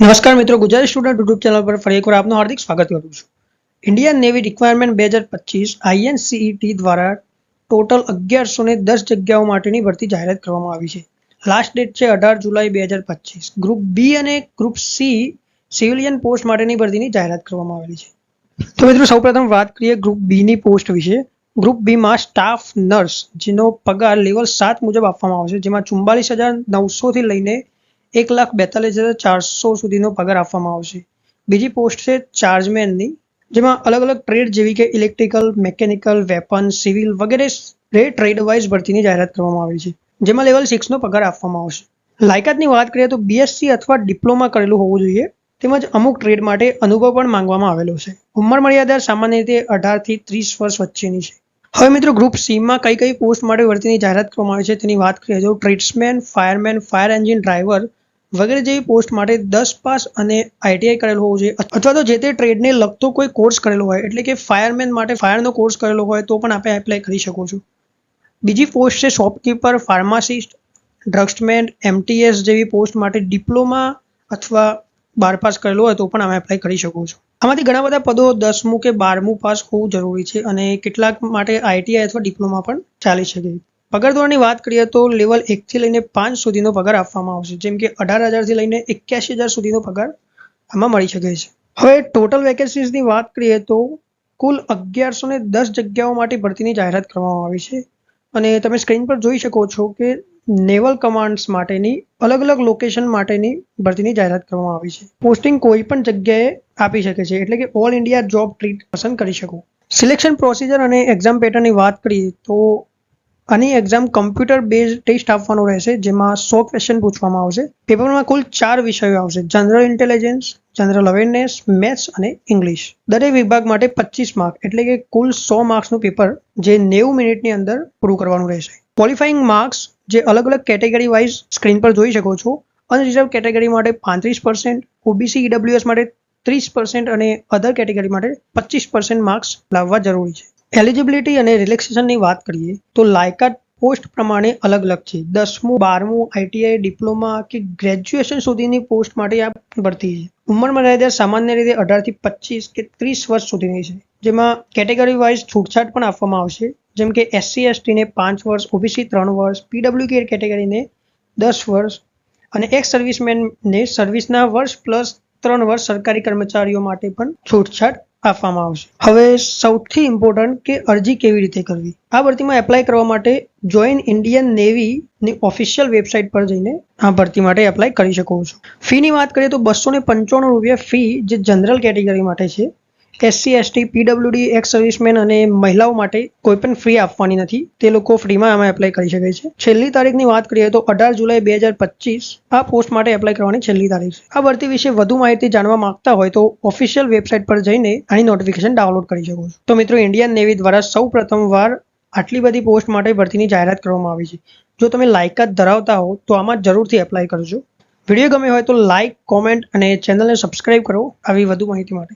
નમસ્કાર મિત્રો, Gujarati student YouTube channel પર ફરી એકવાર આપનું હાર્દિક સ્વાગત કરું છું. ઇન્ડિયન નેવી રિક્વાયરમેન્ટ બે હજાર પચીસ આઈએનસીઈટી દ્વારા ટોટલ અગિયારસો ને દસ જગ્યાઓ માટેની ભરતી જાહેરાત કરવામાં આવી છે. લાસ્ટ ડેટ છે અઢાર જુલાઈ બે હજાર પચીસ. ગ્રુપ બી અને ગ્રુપ સી સિવિલિયન પોસ્ટ માટેની ભરતીની જાહેરાત કરવામાં આવેલી છે. તો મિત્રો, સૌપ્રથમ વાત કરીએ ગ્રુપ બીની પોસ્ટ વિશે. ગ્રુપ બીમાં સ્ટાફ નર્સ જેનો પગાર લેવલ સાત મુજબ આપવામાં આવશે જેમાં ચુમ્બાલીસ હજાર નવસોથી લઈને એક લાખ બેતાલીસ હજાર ચારસો સુધીનો પગાર આપવામાં આવશે. બીજી પોસ્ટ છે ચાર્જમેનની જેમાં અલગ અલગ ટ્રેડ જેવી કે ઇલેક્ટ્રિકલ મેકેનિકલ વેપન સિવિલ વગેરે ટ્રેડ વાઇઝ ભરતીની જાહેરાત કરવામાં આવી છે, જેમાં લેવલ સિક્સનો પગાર આપવામાં આવશે. લાયકાતની વાત કરીએ તો બીએસસી અથવા ડિપ્લોમા કરેલું હોવું જોઈએ, તેમજ અમુક ટ્રેડ માટે અનુભવ પણ માંગવામાં આવેલો છે. ઉંમર મર્યાદા સામાન્ય રીતે અઢારથી ત્રીસ વર્ષ વચ્ચેની છે. હવે મિત્રો ગ્રુપ સીમાં કઈ કઈ પોસ્ટ માટે ભરતીની જાહેરાત કરવામાં આવી છે તેની વાત કરીએ તો tradesman fireman fire engine driver વગેરે જેવી પોસ્ટ માટે દસ પાસ અને આઈટીઆઈ કરેલો હોવો જોઈએ. અથવા તો જે તે ટ્રેડને લગતો કોઈ કોર્સ કરેલો હોય, એટલે કે ફાયરમેન માટે ફાયરનો કોર્સ કરેલો હોય તો પણ આપણે એપ્લાય કરી શકો છો. બીજી પોસ્ટ છે શોપકીપર ફાર્માસિસ્ટ ડ્રગ્સમેન એમટીએસ જેવી પોસ્ટ માટે ડિપ્લોમા અથવા બાર પાસ કરેલો હોય તો પણ અમે એપ્લાય કરી શકો છો. આમાંથી ઘણા બધા પદો દસમું કે બારમું પાસ હોવું જરૂરી છે અને કેટલાક માટે આઈટીઆઈ અથવા ડિપ્લોમા પણ ચાલી શકે. પગાર ધોરણની વાત કરીએ તો લેવલ એકથી લઈને પાંચ સુધીનો પગાર આપવામાં આવશે, જેમ કે અઢાર હજારથી લઈને એક્યાસી હજાર સુધીનો પગાર આમાં મળી શકે છે. હવે ટોટલ વેકેન્સીઝની વાત કરીએ તો કુલ અગિયારસો ને દસ જગ્યાઓ માટે ભરતીની જાહેરાત કરવામાં આવી છે. અને તમે સ્ક્રીન પર જોઈ શકો છો કે નેવલ કમાન્ડ્સ માટેની, અલગ અલગ લોકેશન માટેની ભરતીની જાહેરાત કરવામાં આવી છે. પોસ્ટિંગ કોઈ પણ જગ્યાએ આપી શકે છે, એટલે કે ઓલ ઇન્ડિયા જોબ ટ્રીટ પસંદ કરી શકો. સિલેક્શન પ્રોસિજર અને એક્ઝામ પેટર્નની વાત કરીએ તો આની એક્ઝામ કમ્પ્યુટર બેઝ ટેસ્ટ આપવાનો રહેશે, જેમાં સો ક્વેશ્ચન પૂછવામાં આવશે. પેપરમાં કુલ ચાર વિષયો આવશે, general intelligence, general awareness, maths અને ઇંગ્લિશ. દરેક વિભાગ માટે પચીસ માર્ક, એટલે કે કુલ સો માર્ક્સનું પેપર જે નેવું મિનિટની અંદર પૂરું કરવાનું રહેશે. ક્વોલિફાઈંગ માર્ક્સ જે અલગ અલગ કેટેગરી વાઇઝ સ્ક્રીન પર જોઈ શકો છો. અનરિઝર્વ કેટેગરી માટે પાંત્રીસ પર્સન્ટ ઓબીસી ઈડબ્લ્યુએસ માટે ત્રીસ પર્સન્ટ અને અધર કેટેગરી માટે પચીસ પર્સન્ટ માર્ક્સ લાવવા જરૂરી છે. એલિજિબિલિટી અને રિલેક્સેશનની વાત કરીએ, તો લાયકાત પોસ્ટ પ્રમાણે અલગ અલગ છે. દસમું, બારમું આઈટીઆઈ ડિપ્લોમા કે ગ્રેજ્યુએશન સુધીની પોસ્ટ માટે આ ભરતી છે. ઉંમર મર્યાદા સામાન્ય રીતે અઢારથી પચીસ કે ત્રીસ વર્ષ સુધીની છે. જેમાં કેટેગરી વાઇઝ છૂટછાટ પણ આપવામાં આવશે. જેમ કે એસસી એસટીને પાંચ વર્ષ ઓબીસી ત્રણ વર્ષ પીડબ્લ્યુ કે કેટેગરીને દસ વર્ષ અને એક્સ સર્વિસમેનને સર્વિસના વર્ષ પ્લસ ત્રણ વર્ષ સરકારી કર્મચારીઓ માટે પણ છૂટછાટ આપવામાં આવશે. હવે સૌથી ઇમ્પોર્ટન્ટ કે અરજી કેવી રીતે કરવી? આ ભરતીમાં એપ્લાય કરવા માટે જોઈન ઇન્ડિયન નેવીની ઓફિશિયલ વેબસાઇટ પર જઈને આ ભરતી માટે એપ્લાય કરી શકો છો. ફીની વાત કરીએ તો બસો ને પંચાણું રૂપિયા ફી જે જનરલ કેટેગરી માટે છે SC, ST, PWD ex serviceman અને મહિલાઓ માટે કોઈ પણ ફ્રી આપવાની નથી. તે લોકો ફ્રીમાં આમાં એપ્લાય કરી શકે છે. છેલ્લી તારીખની વાત કરીએ તો અઢાર જુલાઈ બે હજાર પચીસ આ પોસ્ટ માટે એપ્લાય કરવાની છેલ્લી તારીખ છે. આ ભરતી વિશે વધુ માહિતી જાણવા માંગતા હોય તો ઓફિશિયલ વેબસાઇટ પર જઈને આની નોટિફિકેશન ડાઉનલોડ કરી શકો છો. તો મિત્રો ઇન્ડિયન નેવી દ્વારા સૌ પ્રથમ વાર આટલી બધી પોસ્ટ માટે ભરતીની જાહેરાત કરવામાં આવી છે. જો તમે લાયકાત ધરાવતા હો, તો આમાં જરૂરથી એપ્લાય કરજો. વીડિયો ગમે હોય તો લાઇક કોમેન્ટ અને ચેનલને સબસ્ક્રાઇબ કરો. આવી વધુ માહિતી માટે.